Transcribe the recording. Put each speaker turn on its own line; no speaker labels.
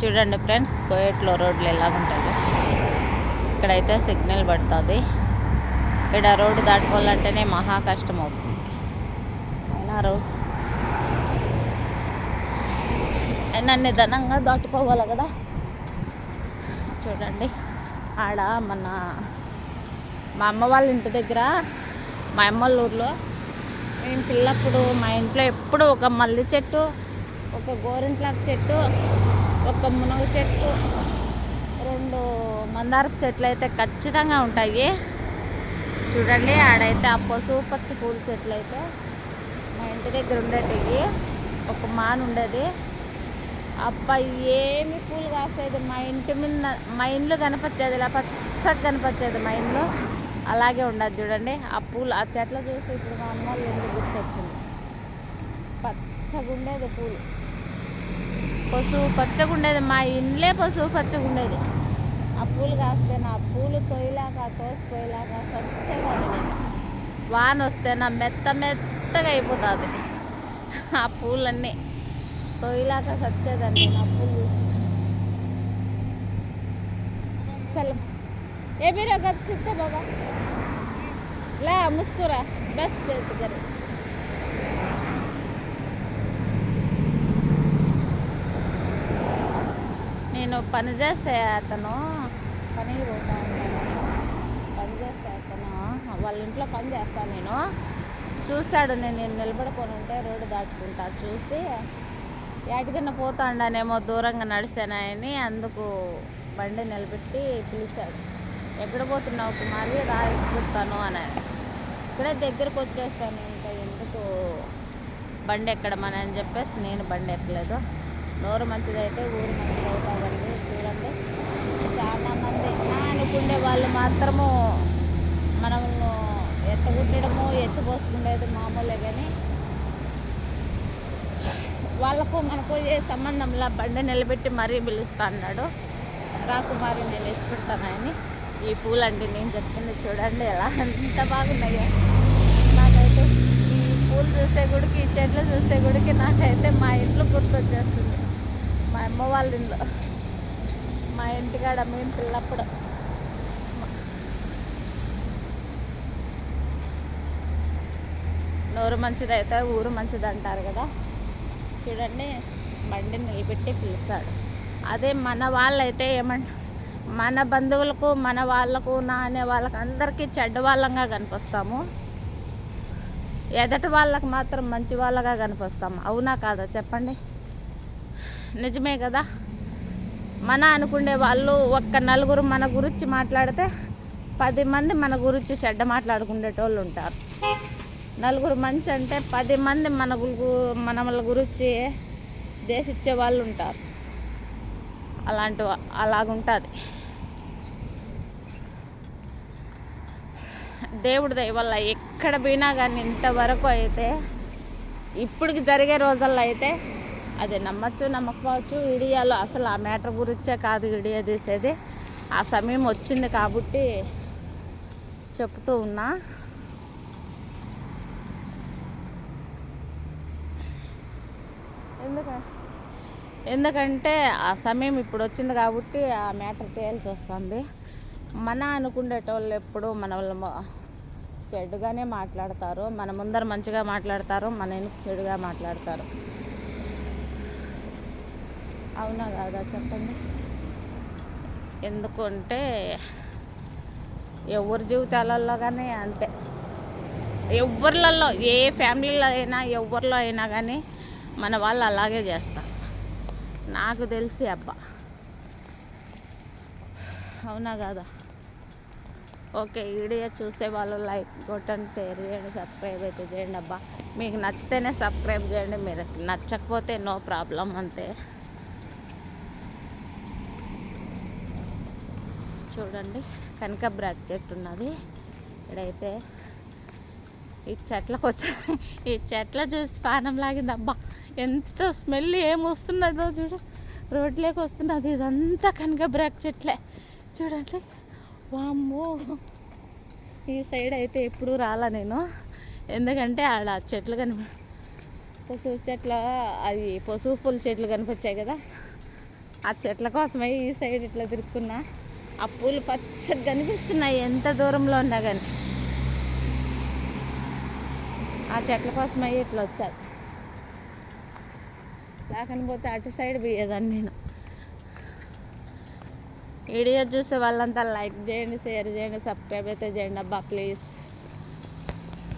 చూడండి ఫ్రెండ్స్ కోయట్లో రోడ్లు ఎలా ఎలాగుంటాయి ఇక్కడైతే సిగ్నల్ పడుతుంది. ఇక్కడ రోడ్డు దాటుకోవాలంటేనే మహా కష్టం అవుతుంది. అయినా రోడ్ అయినా నిదానంగా దాటుకోవాలి కదా? చూడండి. ఆడ మన మా అమ్మ వాళ్ళ ఇంటి దగ్గర మా అమ్మ వాళ్ళ ఊర్లో మేము పిల్లప్పుడు మా ఇంట్లో ఎప్పుడు ఒక మల్లి చెట్టు ఒక గోరింట్లాకు చెట్టు ఒక మునగ చెట్టు రెండు మందారపు చెట్లు అయితే ఖచ్చితంగా ఉంటాయి. చూడండి ఆడైతే ఆ పసుపు పచ్చ పూల చెట్లు అయితే మా ఇంటి దగ్గర ఉండేటివి. ఒక మాన్ ఉండేది. అబ్బాయి ఏమి పూలు కాసేది మా ఇంటి మీద మా ఇంట్లో కనిపించేది ఇలా పచ్చగా కనిపించేది మా ఇంట్లో అలాగే ఉండదు చూడండి. ఆ పూలు ఆ చెట్లు చూసి ఇప్పుడు మా అమ్మ వాళ్ళు ఎందుకు గుర్తొచ్చింది? పచ్చగా ఉండేది పూలు. పసుపు పచ్చగుండేది. మా ఇండ్లే పసుపు పచ్చగా ఉండేది ఆ పూలు కాస్తే నా పూలు తొయ్యలాక తోసిపోయేలాక స్వచ్ఛగా ఉండేది. వాన వస్తే నా మెత్త మెత్తగా అయిపోతుంది. ఆ పూలన్నీ తొయ్యలాక సచ్చేదండి నా పూలు చూసి. అసలు ఏ మీరు గత సిద్ధ బాబా? లా ముస్కురా. బస్ బెత్తగరు నేను పని చేసే అతను పని పోతాను పని చేసే అతను వాళ్ళ ఇంట్లో పని చేస్తాను నేను. చూశాడు నేను నేను నిలబడుకొని ఉంటే రోడ్డు దాటుకుంటా. చూసి ఎటుకన్నా పోతాండానేమో దూరంగా నడిచానని అందుకు బండి నిలబెట్టి పిలిచాడు. ఎక్కడ పోతున్నావు కుమారి? రాసి అని. ఇక్కడే దగ్గరకు వచ్చేస్తాను. ఇంకా ఎందుకు బండి ఎక్కడమని అని చెప్పేసి నేను బండి ఎక్కలేదు. నోరు మంచిదైతే ఊరు మంచిది అవుతాదండి చూడండి చాలా మంది నా అనుకునే వాళ్ళు మాత్రము మనల్ని ఎత్తగుట్టడము ఎత్తుపోసుకునేది మామూలే కానీ వాళ్ళకు మనకు ఏ సంబంధంలా బండి నిలబెట్టి మరీ పిలుస్తా అన్నాడు రాకుమారి నేను వేసుకుంటానని ఈ పూలండి నేను చెప్తుంది చూడండి ఎలా అంత బాగున్నాయో. నాకైతే ఈ పూలు చూసే గుడికి ఈ చెట్లు చూసే గుడికి నాకైతే మా ఇంట్లో గుర్తొచ్చేస్తుంది. మా అమ్మ వాళ్ళ ఇంట్లో. మా ఇంటికాడ మేము పిల్లప్పుడు నోరు మంచిదైతే ఊరు మంచిది అంటారు కదా. చూడండి బండి నిలబెట్టి పిలుస్తాడు అదే మన వాళ్ళైతే ఏమంట మన బంధువులకు మన వాళ్ళకు నా అనే వాళ్ళకి అందరికీ చెడ్డ వాళ్ళంగా కనిపిస్తాము. ఎదటి వాళ్ళకి మాత్రం మంచి వాళ్ళగా కనిపిస్తాము. అవునా కాదా? చెప్పండి. నిజమే కదా? మన అనుకునే వాళ్ళు ఒక్క నలుగురు మన గురించి మాట్లాడితే పది మంది మన గురించి చెడ్డ మాట్లాడుకునేటోళ్ళు ఉంటారు. నలుగురు మంచి అంటే పది మంది మన మనముల గురించి దేశిచ్చే వాళ్ళు ఉంటారు. అలాంటి అలాగుంటుంది. దేవుడి దయవల్ల ఎక్కడ పోయినా కానీ ఇంతవరకు అయితే ఇప్పటికి జరిగే రోజుల్లో అయితే అది నమ్మచ్చు నమ్మకపోవచ్చు. ఇడియాలో అసలు ఆ మ్యాటర్ గురించే కాదు ఇడియా తీసేది. ఆ సమయం వచ్చింది కాబట్టి చెప్తూ ఉన్నా. ఎందుకంటే ఎందుకంటే ఆ సమయం ఇప్పుడు వచ్చింది కాబట్టి ఆ మ్యాటర్ తేల్సి వస్తుంది. మన అనుకునేటోళ్ళు ఎప్పుడు మన వాళ్ళు చెడుగానే మాట్లాడతారు. మన ముందర మంచిగా మాట్లాడతారు. మన వెనుక చెడుగా మాట్లాడతారు. అవునా కాదా? చెప్పండి. ఎందుకంటే ఎవరి జీవితాలలో కానీ అంతే. ఎవరిలలో ఏ ఫ్యామిలీలో అయినా ఎవరిలో అయినా కానీ మన వాళ్ళు అలాగే చేస్తారు నాకు తెలిసి అబ్బా. అవునా కదా? ఓకే వీడియో చూసే వాళ్ళు లైక్ కొట్టండి షేర్ చేయండి సబ్స్క్రైబ్ అయితే చేయండి అబ్బా. మీకు నచ్చితేనే సబ్స్క్రైబ్ చేయండి మీరు నచ్చకపోతే నో ప్రాబ్లం అంతే. చూడండి కనక బ్రాక్ చెట్టు ఉన్నది. ఇక్కడైతే ఈ చెట్లకు వచ్చి ఈ చెట్ల చూసి పానం లాగింది. అబ్బా ఎంత స్మెల్ ఏమొస్తున్నదో చూడు. రోడ్లోకి వస్తున్నది. ఇదంతా కనుక బ్రాక్ చెట్లే. చూడండి. వామ్మో. ఈ సైడ్ అయితే ఎప్పుడు రాలా నేను. ఎందుకంటే ఆడ చెట్లు కనిపి పసుపు చెట్ల అది పసుపు పూల చెట్లు కనిపించాయి కదా. ఆ చెట్ల కోసమే ఈ సైడ్ ఇట్లా తిరుక్కున్నా. ఆ పూలు పచ్చగా కనిపిస్తున్నాయి. ఎంత దూరంలో ఉన్నా కానీ. ఆ చెట్ల కోసమే ఇట్లా వచ్చాను లేకని పోతే అటు సైడ్ పోయేదాన్ని నేను. వీడియో చూసే వాళ్ళంతా లైక్ చేయండి షేర్ చేయండి సబ్స్క్రైబ్ అయితే చేయండి అబ్బా ప్లీజ్.